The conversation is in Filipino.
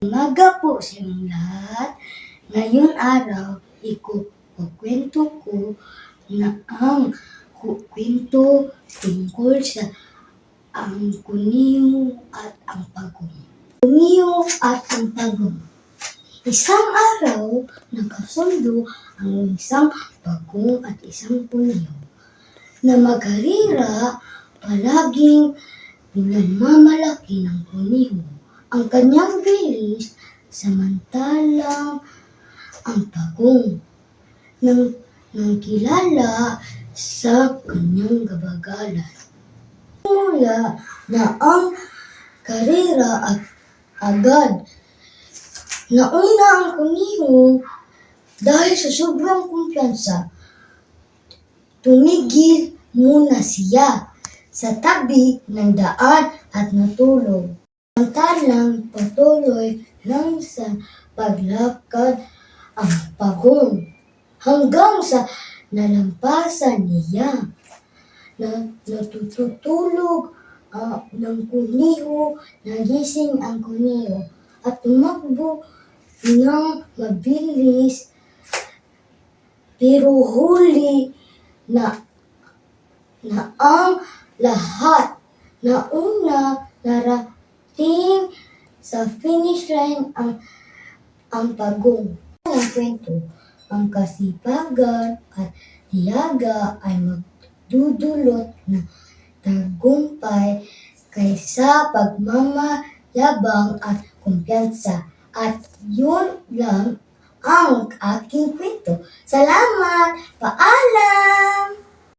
Umaga po sa inyong lahat. Ngayon araw, ikukwento ko na ang kwento tungkol sa ang kuniyo at ang pagong. Kuniyo at ang pagong. Isang araw, nagkasundo ang isang pagong at isang kuniyo na magharira palaging pinamamalaki ng kuniyo ang kanyang bilis samantalang ang pagong nang, nang kilala sa kanyang gabagalan. Mula na ang karera at agad nauna ang kuniho dahil sa sobrang kumpiyansa. Tumigil muna siya sa tabi ng daan at natulog. Samantalang patuloy lang sa paglakad ang pagong hanggang sa nalampasan niya na natutulog ah, ng kuniho, nagising ang kuniho. At tumakbo ng mabilis pero huli na na ang lahat. Na una narating sa finish line ang ang pagong. Ang kwento, ang kasipagan at tiyaga ay magdudulot ng tagumpay kaysa pagmamayabang at kumpiyansa. At yun lang ang aking kwento. Salamat! Paalam!